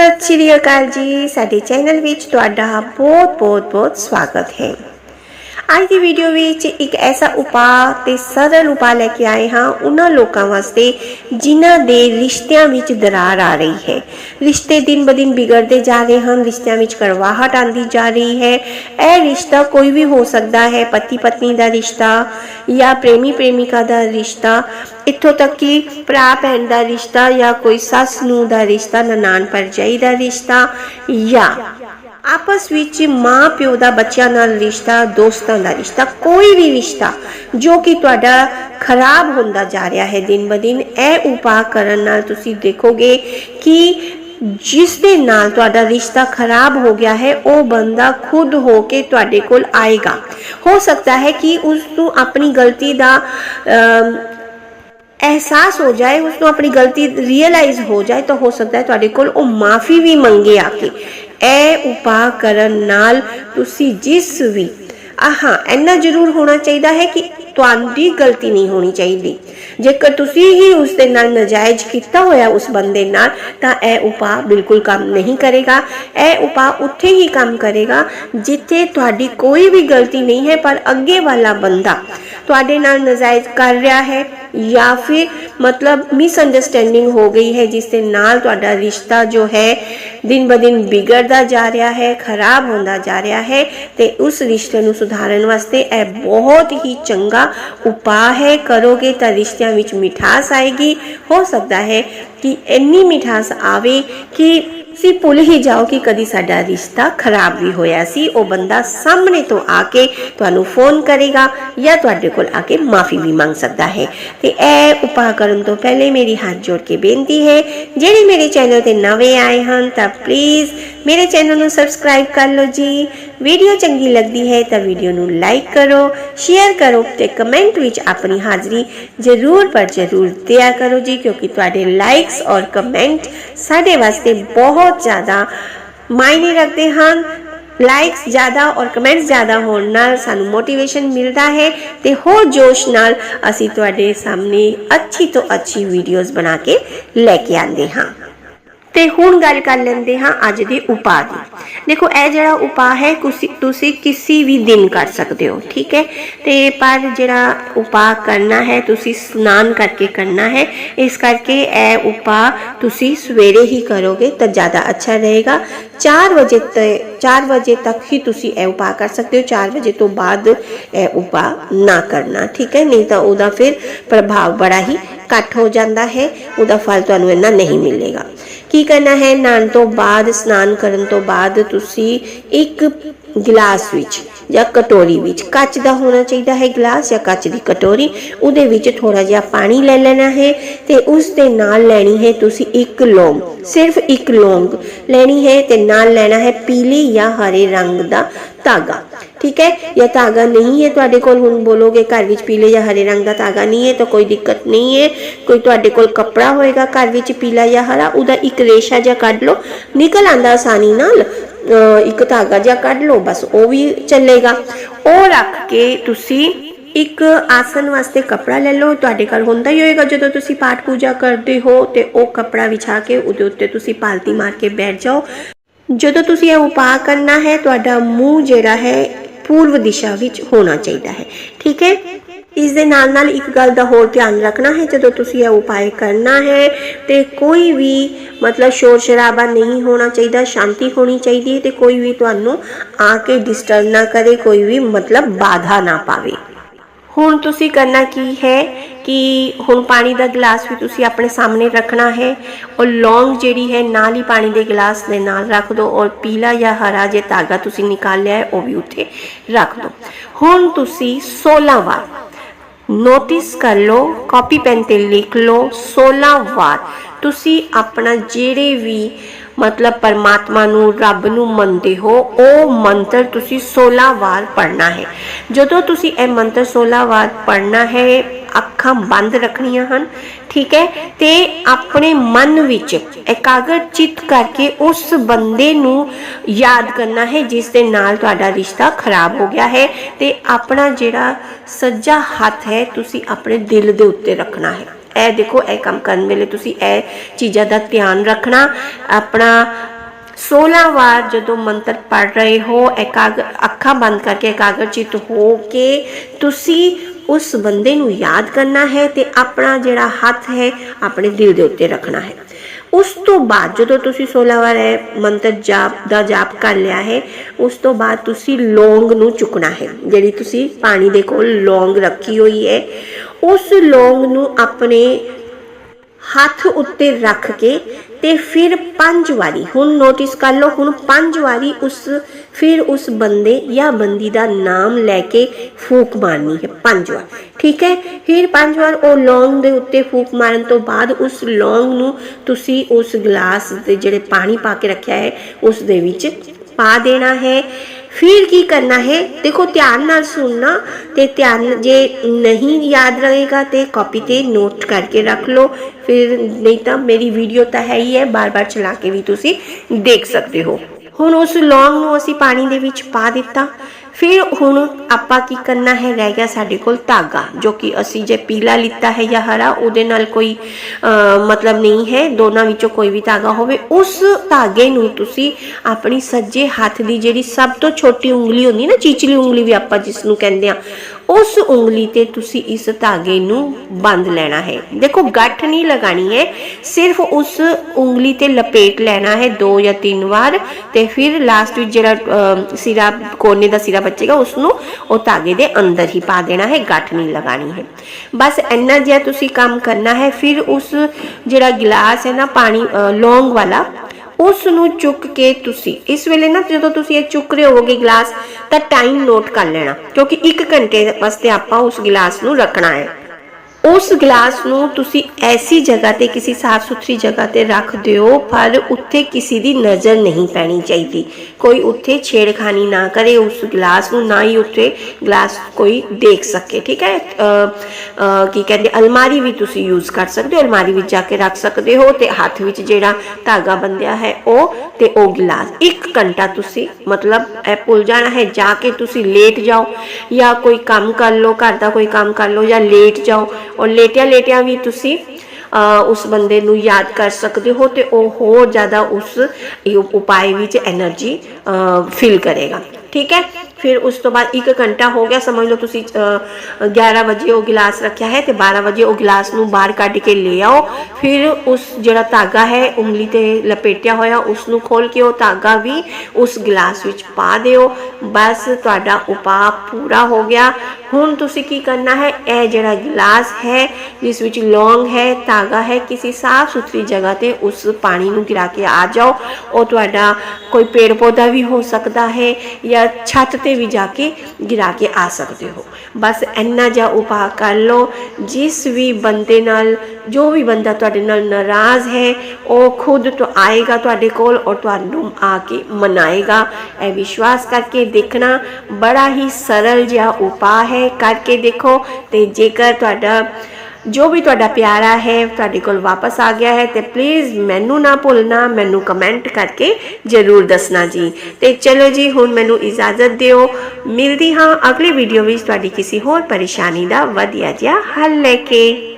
ਸਤਿ ਸ਼੍ਰੀ ਅਕਾਲ ਜੀ। ਸਾਡੇ ਚੈਨਲ ਵਿੱਚ ਤੁਹਾਡਾ ਬਹੁਤ ਬਹੁਤ ਬਹੁਤ ਸਵਾਗਤ ਹੈ। ਅੱਜ ਦੀ ਵੀਡੀਓ ਵਿੱਚ ਇੱਕ ਐਸਾ ਉਪਾਅ ਤੇ ਸਰਲ ਉਪਾਅ ਲੈ ਕੇ ਆਏ ਹਾਂ ਉਹਨਾਂ ਲੋਕਾਂ ਵਾਸਤੇ, ਜਿਨ੍ਹਾਂ ਦੇ ਰਿਸ਼ਤਿਆਂ ਵਿੱਚ ਦਰਾਰ ਆ ਰਹੀ ਹੈ। ਰਿਸ਼ਤੇ ਦਿਨ ਬਦਿਨ ਵਿਗੜਦੇ ਜਾ ਰਹੇ ਹਨ, ਰਿਸ਼ਤਿਆਂ ਵਿੱਚ ਕਰਵਾਹਟ ਆਂਦੀ ਜਾ ਰਹੀ ਹੈ। ਇਹ ਰਿਸ਼ਤਾ ਕੋਈ ਵੀ ਹੋ ਸਕਦਾ ਹੈ ਪਤੀ ਪਤਨੀ ਦਾ ਰਿਸ਼ਤਾ ਜਾਂ ਪ੍ਰੇਮੀ ਪ੍ਰੇਮਿਕਾ ਦਾ ਰਿਸ਼ਤਾ। ਇੱਥੋਂ ਤੱਕ ਕਿ ਭਰਾ ਭੈਣ ਦਾ ਰਿਸ਼ਤਾ ਜਾਂ ਕੋਈ ਸੱਸ ਨੂੰ ਦਾ ਰਿਸ਼ਤਾ ਨਨਾਣ ਭਰਜਾਈ ਦਾ ਰਿਸ਼ਤਾ ਜਾਂ ਆਪਸ ਵਿੱਚ ਮਾਂ ਪਿਓ ਦਾ ਬੱਚਿਆਂ ਨਾਲ ਰਿਸ਼ਤਾ ਦੋਸਤਾਂ ਦਾ ਰਿਸ਼ਤਾ ਕੋਈ ਵੀ ਰਿਸ਼ਤਾ ਜੋ ਕਿ ਤੁਹਾਡਾ ਖਰਾਬ ਹੁੰਦਾ ਜਾ ਰਿਹਾ ਹੈ ਦਿਨ ਬ ਦਿਨ ਇਹ ਉਪਾਅ ਕਰਨ ਨਾਲ ਤੁਸੀਂ ਦੇਖੋਗੇ ਕਿ ਜਿਸ ਦੇ ਨਾਲ ਤੁਹਾਡਾ ਰਿਸ਼ਤਾ ਖਰਾਬ ਹੋ ਗਿਆ ਹੈ ਉਹ ਬੰਦਾ ਖੁਦ ਹੋ ਕੇ ਤੁਹਾਡੇ ਕੋਲ ਆਏਗਾ ਹੋ ਸਕਦਾ ਹੈ ਕਿ ਉਸ ਨੂੰ ਆਪਣੀ ਗਲਤੀ ਦਾ ਅਮ, ਅਹਿਸਾਸ ਹੋ ਜਾਏ ਉਸ ਨੂੰ ਆਪਣੀ ਗਲਤੀ ਰੀਅਲਾਈਜ਼ ਹੋ ਜਾਏ ਤਾਂ ਹੋ ਸਕਦਾ ਹੈ ਤੁਹਾਡੇ ਕੋਲ ਉਹ ਮਾਫੀ ਵੀ ਮੰਗੇ ਆ ਕੇ ਇਹ ਉਪਾਅ ਕਰਨ ਨਾਲ ਤੁਸੀਂ ਜਿਸ ਵੀ, ਆਹਾਂ, ਇੰਨਾ ਜ਼ਰੂਰ ਹੋਣਾ ਚਾਹੀਦਾ ਹੈ ਕਿ ਤੁਹਾਡੀ ਗਲਤੀ ਨਹੀਂ ਹੋਣੀ ਚਾਹੀਦੀ। ਜੇਕਰ ਤੁਸੀਂ ਹੀ ਉਸ ਦੇ ਨਾਲ ਨਜਾਇਜ਼ ਕੀਤਾ ਹੋਇਆ ਉਸ ਬੰਦੇ ਨਾਲ, ਤਾਂ ਇਹ ਉਪਾਅ ਬਿਲਕੁਲ ਕੰਮ ਨਹੀਂ ਕਰੇਗਾ। ਇਹ ਉਪਾਅ ਉੱਥੇ ਹੀ ਕੰਮ ਕਰੇਗਾ ਜਿੱਥੇ ਤੁਹਾਡੀ ਕੋਈ ਵੀ ਗਲਤੀ ਨਹੀਂ ਹੈ, ਪਰ ਅੱਗੇ ਵਾਲਾ ਬੰਦਾ ਤੁਹਾਡੇ ਨਾਲ ਨਜਾਇਜ਼ ਕਰ ਰਿਹਾ ਹੈ। ਜਾਂ ਫਿਰ ਮਤਲਬ ਮਿਸਅੰਡਰਸਟੈਂਡਿੰਗ ਹੋ ਗਈ ਹੈ, ਜਿਸ ਦੇ ਨਾਲ ਤੁਹਾਡਾ ਰਿਸ਼ਤਾ ਜੋ ਹੈ, ਦਿਨ ਬ ਦਿਨ ਵਿਗੜਦਾ ਜਾ ਰਿਹਾ ਹੈ, ਖਰਾਬ ਹੁੰਦਾ ਜਾ ਰਿਹਾ ਹੈ ਤੇ ਉਸ ਰਿਸ਼ਤੇ ਨੂੰ ਸੁਧਾਰਨ ਵਾਸਤੇ ਇਹ ਬਹੁਤ ਹੀ ਚੰਗਾ ਉਪਾਅ ਹੈ। ਕਰੋਗੇ ਤਾਂ ਰਿਸ਼ਤਿਆਂ ਵਿੱਚ ਮਿਠਾਸ ਆਏਗੀ। ਹੋ ਸਕਦਾ ਹੈ ਕਿ ਇੰਨੀ ਮਿਠਾਸ ਆਵੇ ਕਿ ਤੁਸੀਂ ਭੁੱਲ ਹੀ ਜਾਓ ਕਿ ਕਦੀ ਸਾਡਾ ਰਿਸ਼ਤਾ ਖਰਾਬ ਵੀ ਹੋਇਆ ਸੀ। ਉਹ ਬੰਦਾ ਸਾਹਮਣੇ ਤੋਂ ਆ ਕੇ ਤੁਹਾਨੂੰ ਫੋਨ ਕਰੇਗਾ ਜਾਂ ਤੁਹਾਡੇ ਕੋਲ ਆ ਕੇ ਮਾਫੀ ਵੀ ਮੰਗ ਸਕਦਾ ਹੈ। ਤੇ ਇਹ ਉਪਾਅ ਕਰਨ ਤੋਂ ਪਹਿਲੇ ਮੇਰੀ ਹੱਥ ਜੋੜ ਕੇ ਬੇਨਤੀ ਹੈ, ਜਿਹੜੇ ਮੇਰੇ ਚੈਨਲ ਤੇ ਨਵੇਂ ਆਏ ਹਨ ਤਾਂ ਪਲੀਜ਼ ਮੇਰੇ ਚੈਨਲ ਨੂੰ ਸਬਸਕ੍ਰਾਈਬ ਕਰ ਲਓ ਜੀ। ਵੀਡੀਓ ਚੰਗੀ ਲੱਗਦੀ ਹੈ ਤਾਂ ਵੀਡੀਓ ਨੂੰ ਲਾਈਕ ਕਰੋ, ਸ਼ੇਅਰ ਕਰੋ ਤੇ ਕਮੈਂਟ ਵਿੱਚ ਆਪਣੀ ਹਾਜ਼ਰੀ ਜ਼ਰੂਰ ਪਰ ਜ਼ਰੂਰ ਦਿਆ ਕਰੋ ਜੀ, ਕਿਉਂਕਿ ਤੁਹਾਡੇ ਲਾਈਕਸ ਔਰ ਕਮੈਂਟ ਸਾਡੇ ਵਾਸਤੇ ਬਹੁਤ ਜ਼ਿਆਦਾ ਮਾਇਨੇ ਰੱਖਦੇ ਹਨ। ਲਾਈਕਸ ਜ਼ਿਆਦਾ ਔਰ ਕਮੈਂਟਸ ਜ਼ਿਆਦਾ ਹੋਣ ਨਾਲ ਸਾਨੂੰ ਮੋਟੀਵੇਸ਼ਨ ਮਿਲਦਾ ਹੈ ਤੇ ਹੋਰ ਜੋਸ਼ ਨਾਲ ਅਸੀਂ ਤੁਹਾਡੇ ਸਾਹਮਣੇ ਅੱਛੀ ਤੋਂ ਅੱਛੀ ਵੀਡੀਓਜ਼ ਬਣਾ ਕੇ ਲੈ ਕੇ ਆਉਂਦੇ ਹਾਂ। ਤੇ ਹੁਣ ਗੱਲ ਕਰ ਲੈਂਦੇ ਹਾਂ ਅੱਜ ਦੇ ਉਪਾਅ ਦੀ। ਦੇਖੋ, ਇਹ ਜਿਹੜਾ ਉਪਾਅ ਹੈ, ਤੁਸੀਂ ਤੁਸੀਂ ਕਿਸੇ ਵੀ ਦਿਨ ਕਰ ਸਕਦੇ ਹੋ, ਠੀਕ ਹੈ? ਤੇ ਪਰ ਜਿਹੜਾ ਉਪਾਅ ਕਰਨਾ ਹੈ, ਤੁਸੀਂ ਇਸ਼ਨਾਨ ਕਰਕੇ ਕਰਨਾ ਹੈ, ਇਸ ਕਰਕੇ ਇਹ ਉਪਾਅ ਤੁਸੀਂ ਸਵੇਰੇ ਹੀ ਕਰੋਗੇ ਤਾਂ ਜ਼ਿਆਦਾ ਅੱਛਾ ਰਹੇਗਾ। 4 ਵਜੇ ਤੇ 4 ਵਜੇ ਤੱਕ ਹੀ ਤੁਸੀਂ ਇਹ ਉਪਾਅ ਕਰ ਸਕਦੇ ਹੋ 4 ਵਜੇ ਤੋਂ ਬਾਅਦ ਇਹ ਉਪਾਅ ਨਾ ਕਰਨਾ, ਠੀਕ ਹੈ? ਨਹੀਂ ਤਾਂ ਉਹਦਾ ਫਿਰ ਪ੍ਰਭਾਵ ਬੜਾ ਹੀ ਘੱਟ ਹੋ ਜਾਂਦਾ ਹੈ, ਉਹਦਾ ਫਲ ਤੁਹਾਨੂੰ ਇੰਨਾ ਨਹੀਂ ਮਿਲੇਗਾ। ਕੀ ਕਰਨਾ ਹੈ? ਨਹਾਉਣ ਤੋਂ ਬਾਅਦ ਇਸ਼ਨਾਨ ਕਰਨ ਤੋਂ ਬਾਅਦ ਤੁਸੀਂ ਇੱਕ ਗਿਲਾਸ ਵਿੱਚ ਜਾਂ ਕਟੋਰੀ ਵਿੱਚ। ਕੱਚ ਦਾ ਹੋਣਾ ਚਾਹੀਦਾ ਹੈ ਗਿਲਾਸ ਜਾਂ ਕੱਚ ਦੀ ਕਟੋਰੀ। ਉਹਦੇ ਵਿੱਚ ਥੋੜਾ ਜਿਹਾ ਪਾਣੀ ਲੈ ਲੈਣਾ ਹੈ ਤੇ ਉਸ ਦੇ ਨਾਲ ਲੈਣੀ ਹੈ ਤੁਸੀਂ ਇੱਕ ਲੌਂਗ। ਸਿਰਫ ਇੱਕ ਲੌਂਗ ਲੈਣੀ ਹੈ ਤੇ ਨਾਲ ਲੈਣਾ ਹੈ ਪੀਲੇ ਜਾਂ ਹਰੇ ਰੰਗ ਦਾ ਧਾਗਾ। ਠੀਕ ਹੈ? ਜਾਂ ਧਾਗਾ ਨਹੀਂ ਹੈ ਤੁਹਾਡੇ ਕੋਲ, ਹੁਣ ਬੋਲੋਗੇ ਘਰ ਵਿੱਚ ਪੀਲੇ ਜਾਂ ਹਰੇ ਰੰਗ ਦਾ ਧਾਗਾ ਨਹੀਂ ਹੈ ਤਾਂ ਕੋਈ ਦਿੱਕਤ ਨਹੀਂ ਹੈ। ਕੋਈ ਤੁਹਾਡੇ ਕੋਲ ਕੱਪੜਾ ਹੋਏਗਾ ਘਰ ਵਿੱਚ ਪੀਲਾ ਜਾਂ ਹਰਾ, ਉਹਦਾ ਇੱਕ ਰੇਸ਼ਾ ਜਿਹਾ ਕੱਢ ਲਓ। ਨਿਕਲ ਆਂਦਾ ਆਸਾਨੀ ਨਾਲ ਇੱਕ ਧਾਗਾ ਜਿਹਾ ਕੱਢ ਲਓ, ਬਸ ਉਹ ਵੀ ਚੱਲੇਗਾ। ਉਹ ਰੱਖ ਕੇ ਤੁਸੀਂ ਇੱਕ ਆਸਨ ਵਾਸਤੇ ਕਪੜਾ ਲੈ ਲਓ। ਤੁਹਾਡੇ ਘਰ ਹੁੰਦਾ ਹੀ ਹੋਏਗਾ, ਜਦੋਂ ਤੁਸੀਂ ਪਾਠ ਪੂਜਾ ਕਰਦੇ ਹੋ ਤੇ ਉਹ ਕਪੜਾ ਵਿਛਾ ਕੇ ਉਹਦੇ ਉੱਤੇ ਤੁਸੀਂ ਪਾਲਤੀ ਮਾਰ ਕੇ ਬੈਠ ਜਾਓ। ਜਦੋਂ ਤੁਸੀਂ ਇਹ ਉਪਾਅ ਕਰਨਾ ਹੈ, ਤੁਹਾਡਾ ਮੂੰਹ ਜਿਹੜਾ ਹੈ ਪੂਰਵ ਦਿਸ਼ਾ ਵਿੱਚ ਹੋਣਾ ਚਾਹੀਦਾ ਹੈ। ਠੀਕ ਹੈ? ਇਸ ਦੇ ਨਾਲ ਨਾਲ ਇੱਕ ਗੱਲ ਦਾ ਹੋਰ ਧਿਆਨ ਰੱਖਣਾ ਹੈ, ਜਦੋਂ ਤੁਸੀਂ ਇਹ ਉਪਾਅ ਕਰਨਾ ਹੈ, ਤੇ ਕੋਈ ਵੀ ਮਤਲਬ ਸ਼ੋਰ ਸ਼ਰਾਬਾ ਨਹੀਂ ਹੋਣਾ ਚਾਹੀਦਾ, ਸ਼ਾਂਤੀ ਹੋਣੀ ਚਾਹੀਦੀ ਹੈ ਤੇ ਕੋਈ ਵੀ ਤੁਹਾਨੂੰ ਆ ਕੇ ਡਿਸਟਰਬ ਨਾ ਕਰੇ, ਕੋਈ ਵੀ ਮਤਲਬ ਬਾਧਾ ਨਾ ਪਾਵੇ। ਹੁਣ ਤੁਸੀਂ ਕਰਨਾ ਕੀ ਹੈ ਕਿ ਹੁਣ ਪਾਣੀ ਦਾ ਗਲਾਸ ਵੀ ਤੁਸੀਂ ਆਪਣੇ ਸਾਹਮਣੇ ਰੱਖਣਾ ਹੈ, ਔਰ ਲੌਂਗ ਜਿਹੜੀ ਹੈ, ਨਾਲ ਹੀ ਪਾਣੀ ਦੇ ਗਲਾਸ ਦੇ ਨਾਲ ਰੱਖ ਦਿਓ ਔਰ ਪੀਲਾ ਜਾਂ ਹਰਾ ਜੇ ਧਾਗਾ ਤੁਸੀਂ ਨਿਕਾਲਿਆ ਹੈ, ਉਹ ਵੀ ਉੱਥੇ ਰੱਖ ਦਿਓ ਹੁਣ ਤੁਸੀਂ 16 ਵਾਰ ਨੋਟਿਸ ਕਰ ਲਓ, ਕਾਪੀ ਪੈਨ ਤੇ ਲਿਖ ਲਓ 16 ਵਾਰ। ਤੁਸੀਂ ਆਪਣਾ ਜਿਹੜੇ ਵੀ ਮਤਲਬ ਪਰਮਾਤਮਾ ਨੂੰ, ਰੱਬ ਨੂੰ ਮੰਨਦੇ ਹੋ, ਉਹ ਮੰਤਰ ਤੁਸੀਂ 16 ਵਾਰ ਪੜ੍ਹਨਾ ਹੈ। ਜਦੋਂ ਤੁਸੀਂ ਇਹ ਮੰਤਰ 16 ਵਾਰ ਪੜ੍ਹਨਾ ਹੈ ਅੱਖਾਂ ਬੰਦ ਰੱਖਣੀਆਂ ਹਨ, ਠੀਕ ਹੈ? ਤੇ ਆਪਣੇ ਮਨ ਵਿੱਚ ਇਕਾਗਰ ਚਿੱਤ ਕਰਕੇ ਉਸ ਬੰਦੇ ਨੂੰ ਯਾਦ ਕਰਨਾ ਹੈ, ਜਿਸ ਦੇ ਨਾਲ ਤੁਹਾਡਾ ਰਿਸ਼ਤਾ ਖਰਾਬ ਹੋ ਗਿਆ ਹੈ ਤੇ ਆਪਣਾ ਜਿਹੜਾ ਸੱਜਾ ਹੱਥ ਹੈ, ਤੁਸੀਂ ਆਪਣੇ ਦਿਲ ਦੇ ਉੱਤੇ ਰੱਖਣਾ ਹੈ। ਇਹ ਦੇਖੋ, ਇਹ ਕੰਮ ਕਰਨ ਵੇਲੇ ਤੁਸੀਂ ਇਹ ਚੀਜ਼ਾਂ ਦਾ ਧਿਆਨ ਰੱਖਣਾ। ਆਪਣਾ 16 ਵਾਰ ਜਦੋਂ ਮੰਤਰ ਪੜ ਰਹੇ ਹੋ ਇਕਾਗਰ ਅੱਖਾਂ ਬੰਦ ਕਰਕੇ ਇਕਾਗਰ ਇਕਾਗਰਚਿਤ ਹੋ ਕੇ ਤੁਸੀਂ ਉਸ ਬੰਦੇ ਨੂੰ ਯਾਦ ਕਰਨਾ ਹੈ ਤੇ ਆਪਣਾ ਜਿਹੜਾ ਹੱਥ ਹੈ, ਆਪਣੇ ਦਿਲ ਦੇ ਉੱਤੇ ਰੱਖਣਾ ਹੈ। ਉਸ ਤੋਂ ਬਾਅਦ ਜਦੋਂ ਤੁਸੀਂ 16 ਵਾਰ ਇਹ ਮੰਤਰ ਜਾਪ ਦਾ ਜਾਪ ਕਰ ਲਿਆ ਹੈ, ਉਸ ਤੋਂ ਬਾਅਦ ਤੁਸੀਂ ਲੌਂਗ ਨੂੰ ਚੁੱਕਣਾ ਹੈ, ਜਿਹੜੀ ਤੁਸੀਂ ਪਾਣੀ ਦੇ ਕੋਲ ਲੌਂਗ ਰੱਖੀ ਹੋਈ ਹੈ, ਉਸ ਲੌਂਗ ਨੂੰ ਆਪਣੇ ਹੱਥ ਉੱਤੇ ਰੱਖ ਕੇ ਤੇ ਫਿਰ ਪੰਜ ਵਾਰੀ, ਹੁਣ ਨੋਟਿਸ ਕਰ ਲਓ, ਹੁਣ ਪੰਜ ਵਾਰੀ ਉਸ, ਫਿਰ ਉਸ ਬੰਦੇ ਜਾਂ ਬੰਦੀ ਦਾ ਨਾਮ ਲੈ ਕੇ ਫੂਕ ਮਾਰਨੀ ਹੈ, ਪੰਜ ਵਾਰ। ਠੀਕ ਹੈ? ਫਿਰ ਪੰਜ ਵਾਰ ਉਹ ਲੌਂਗ ਦੇ ਉੱਤੇ ਫੂਕ ਮਾਰਨ ਤੋਂ ਬਾਅਦ ਉਸ ਲੌਂਗ ਨੂੰ ਤੁਸੀਂ ਉਸ ਗਲਾਸ ਦੇ ਜਿਹੜੇ ਪਾਣੀ ਪਾ ਕੇ ਰੱਖਿਆ ਹੈ, ਉਸ ਦੇ ਵਿੱਚ ਪਾ ਦੇਣਾ ਹੈ। ਫਿਰ ਕੀ ਕਰਨਾ ਹੈ ਦੇਖੋ ਧਿਆਨ ਨਾਲ ਸੁਣਨਾ ਤੇ ਧਿਆਨ ਜੇ ਨਹੀਂ ਯਾਦ ਰਹੇਗਾ ਤੇ ਕਾਪੀ ਤੇ ਨੋਟ ਕਰਕੇ ਰੱਖ ਲਓ ਫਿਰ ਨਹੀਂ ਤਾਂ ਮੇਰੀ ਵੀਡੀਓ ਤਾਂ ਹੈ ਹੀ ਹੈ ਬਾਰ-ਬਾਰ ਚਲਾ ਕੇ ਵੀ ਤੁਸੀਂ ਦੇਖ ਸਕਦੇ ਹੋ ਹੁਣ ਉਸ ਲੌਂਗ ਨੂੰ ਅਸੀਂ ਪਾਣੀ ਦੇ ਵਿੱਚ ਪਾ ਦਿੱਤਾ। ਫਿਰ ਹੁਣ ਆਪਾਂ ਕੀ ਕਰਨਾ ਹੈ? ਰਹਿ ਗਿਆ ਸਾਡੇ ਕੋਲ ਧਾਗਾ, ਜੋ ਕਿ ਅਸੀਂ ਜੇ ਪੀਲਾ ਲਿੱਤਾ ਹੈ ਜਾਂ ਹਰਾ, ਉਹਦੇ ਨਾਲ ਕੋਈ ਮਤਲਬ ਨਹੀਂ ਹੈ। ਦੋਨਾਂ ਵਿੱਚੋਂ ਕੋਈ ਵੀ ਧਾਗਾ ਹੋਵੇ, ਉਸ ਧਾਗੇ ਨੂੰ ਤੁਸੀਂ ਆਪਣੀ ਸੱਜੇ ਹੱਥ ਦੀ ਜਿਹੜੀ ਸਭ ਤੋਂ ਛੋਟੀ ਉਂਗਲੀ ਹੁੰਦੀ ਨਾ, ਚੀਚਲੀ ਉਂਗਲੀ ਵੀ ਆਪਾਂ ਜਿਸ ਨੂੰ ਕਹਿੰਦੇ ਆ ਉਸ ਉਂਗਲੀ ਤੇ ਤੁਸੀਂ ਇਸ ਧਾਗੇ ਨੂੰ ਬੰਦ ਲੈਣਾ ਹੈ। ਦੇਖੋ, ਗੱਠ ਨਹੀਂ ਲਗਾਣੀ ਹੈ, ਸਿਰਫ ਉਸ ਉਂਗਲੀ ਤੇ ਲਪੇਟ ਲੈਣਾ ਹੈ ਦੋ ਜਾਂ ਤਿੰਨ ਵਾਰ ਤੇ ਫਿਰ ਲਾਸਟ ਵਿੱਚ ਜਿਹੜਾ ਸਿਰਾ, ਕੋਨੇ ਦਾ ਸਿਰਾ ਬਚੇਗਾ ਉਸ ਨੂੰ ਉਹ ਧਾਗੇ ਦੇ ਅੰਦਰ ਹੀ ਪਾ ਦੇਣਾ ਹੈ, ਗੱਠ ਨਹੀਂ ਲਗਾਣੀ ਹੈ। ਬਸ ਇੰਨਾ ਜਿਹਾ ਤੁਸੀਂ ਕੰਮ ਕਰਨਾ ਹੈ, ਫਿਰ ਉਸ ਜਿਹੜਾ ਗਿਲਾਸ ਹੈ ਨਾ, ਪਾਣੀ ਲੌਂਗ ਵਾਲਾ ਉਸ ਨੂੰ ਚੁੱਕ ਕੇ ਤੁਸੀਂ, ਇਸ ਵੇਲੇ ਨਾ ਜਦੋਂ ਤੁਸੀਂ ਇਹ ਚੁੱਕ ਰਹੇ ਹੋਗੇ ਗਲਾਸ, ਤਾਂ ਟਾਈਮ ਨੋਟ ਕਰ ਲੈਣਾ, ਕਿਉਂਕਿ 1 ਘੰਟੇ ਵਾਸਤੇ ਆਪਾਂ ਉਸ ਗਲਾਸ ਨੂੰ ਰੱਖਣਾ ਹੈ। ਉਸ ਗਲਾਸ ਨੂੰ ਤੁਸੀਂ ਐਸੀ ਜਗ੍ਹਾ ਤੇ, ਕਿਸੇ ਸਾਫ਼ ਸੁਥਰੀ ਜਗ੍ਹਾ ਤੇ ਰੱਖ ਦਿਓ, ਪਰ ਉੱਥੇ ਕਿਸੇ ਦੀ ਨਜ਼ਰ ਨਹੀਂ ਪੈਣੀ ਚਾਹੀਦੀ। ਕੋਈ ਉੱਥੇ ਛੇੜਖਾਨੀ ਨਾ ਕਰੇ, ਉਸ ਗਲਾਸ ਨੂੰ ਨਾ ਹੀ ਉੱਥੇ ਗਲਾਸ ਕੋਈ ਦੇਖ ਸਕੇ, ਠੀਕ ਹੈ? ਕੀ ਕਹਿੰਦੇ, ਅਲਮਾਰੀ ਵੀ ਤੁਸੀਂ ਯੂਜ਼ ਕਰ ਸਕਦੇ ਹੋ, ਅਲਮਾਰੀ ਵਿੱਚ ਜਾ ਕੇ ਰੱਖ ਸਕਦੇ ਹੋ ਤੇ ਹੱਥ ਵਿੱਚ ਜਿਹੜਾ ਧਾਗਾ ਬੰਨਿਆ ਹੈ ਉਹ ਤੇ ਉਹ ਗਲਾਸ। 1 ਘੰਟਾ ਤੁਸੀਂ ਮਤਲਬ ਇਹ ਭੁੱਲ ਜਾਣਾ ਹੈ, ਜਾ ਕੇ ਤੁਸੀਂ ਲੇਟ ਜਾਓ ਜਾਂ ਕੋਈ ਕੰਮ ਕਰ ਲਓ, ਘਰ ਦਾ ਕੋਈ ਕੰਮ ਕਰ ਲਓ ਜਾਂ ਲੇਟ ਜਾਓ ਔਰ ਲੇਟਿਆਂ ਲੇਟਿਆਂ ਵੀ ਤੁਸੀਂ ਉਸ ਬੰਦੇ ਨੂੰ ਯਾਦ ਕਰ ਸਕਦੇ ਹੋ ਤੇ ਉਹ ਹੋਰ ਜ਼ਿਆਦਾ ਉਸ ਉਪਾਏ ਵਿੱਚ એનર્ਜੀ ਫੀਲ ਕਰੇਗਾ। ਠੀਕ ਹੈ? ਫਿਰ ਉਸ ਤੋਂ ਬਾਅਦ 1 ਘੰਟਾ ਹੋ ਗਿਆ, ਸਮਝ ਲਓ ਤੁਸੀਂ 11 ਵਜੇ ਉਹ ਗਿਲਾਸ ਰੱਖਿਆ ਹੈ ਤੇ 12 ਵਜੇ ਉਹ ਗਿਲਾਸ ਨੂੰ ਬਾਹਰ ਕੱਢ ਕੇ ਲੈ ਆਓ। ਫਿਰ ਉਸ ਜਿਹੜਾ ਧਾਗਾ ਹੈ, ਉਂਗਲੀ ਤੇ ਲਪੇਟਿਆ ਹੋਇਆ ਉਸ ਨੂੰ ਖੋਲ ਕੇ ਉਹ ਧਾਗਾ ਵੀ ਉਸ ਗਿਲਾਸ ਵਿੱਚ ਪਾ ਦਿਓ। ਬਸ ਤੁਹਾਡਾ ਉਪਾਅ ਪੂਰਾ ਹੋ ਗਿਆ। ਹੁਣ ਤੁਸੀਂ ਕੀ ਕਰਨਾ ਹੈ? ਇਹ ਜਿਹੜਾ ਗਿਲਾਸ ਹੈ, ਜਿਸ ਵਿੱਚ ਲੌਂਗ ਹੈ, ਤਾਂ ਧਾਗਾ ਹੈ ਕਿਸੇ ਸਾਫ਼ ਸੁਥਰੀ ਜਗ੍ਹਾ ਤੇ ਉਸ ਪਾਣੀ ਨੂੰ ਗਿਰਾ ਕੇ ਆ ਜਾਓ। ਉਹ ਤੁਹਾਡਾ ਕੋਈ ਪੇੜ ਪੌਦਾ ਵੀ ਹੋ ਸਕਦਾ ਹੈ ਜਾਂ ਛੱਤ ਤੇ ਵੀ ਜਾ ਕੇ ਗਿਰਾ ਕੇ ਆ ਸਕਦੇ ਹੋ। ਬਸ ਇੰਨਾ ਜਿਹਾ ਉਪਾਅ ਕਰ ਲਓ। ਜਿਸ ਵੀ ਬੰਦੇ ਨਾਲ, ਜੋ ਵੀ ਬੰਦਾ ਤੁਹਾਡੇ ਨਾਲ ਨਾਰਾਜ਼ ਹੈ, ਉਹ ਖੁਦ ਤੋਂ ਆਏਗਾ ਤੁਹਾਡੇ ਕੋਲ ਔਰ ਤੁਹਾਨੂੰ ਆ ਕੇ ਮਨਾਏਗਾ। ਇਹ ਵਿਸ਼ਵਾਸ ਕਰਕੇ ਦੇਖਣਾ ਬੜਾ ਹੀ ਸਰਲ ਜਿਹਾ ਉਪਾਅ ਹੈ। ਕਰਕੇ ਦੇਖੋ ਤੇ ਜੇਕਰ ਤੁਹਾਡਾ ਜੋ ਵੀ ਤੁਹਾਡਾ ਪਿਆਰਾ ਹੈ, ਤੁਹਾਡੇ ਕੋਲ ਵਾਪਸ ਆ ਗਿਆ ਹੈ, ਤੇ ਪਲੀਜ਼ ਮੈਨੂੰ ਨਾ ਭੁੱਲਣਾ, ਮੈਨੂੰ ਕਮੈਂਟ ਕਰਕੇ ਜ਼ਰੂਰ ਦੱਸਣਾ ਜੀ। ਤੇ ਚਲੋ ਜੀ, ਹੁਣ ਮੈਨੂੰ ਇਜਾਜ਼ਤ ਦਿਓ। ਮਿਲਦੀ ਹਾਂ ਅਗਲੀ ਵੀਡੀਓ ਵਿੱਚ ਤੁਹਾਡੀ ਕਿਸੇ ਹੋਰ ਪਰੇਸ਼ਾਨੀ ਦਾ ਵਧੀਆ ਜਿਹਾ ਹੱਲ ਲੈ ਕੇ।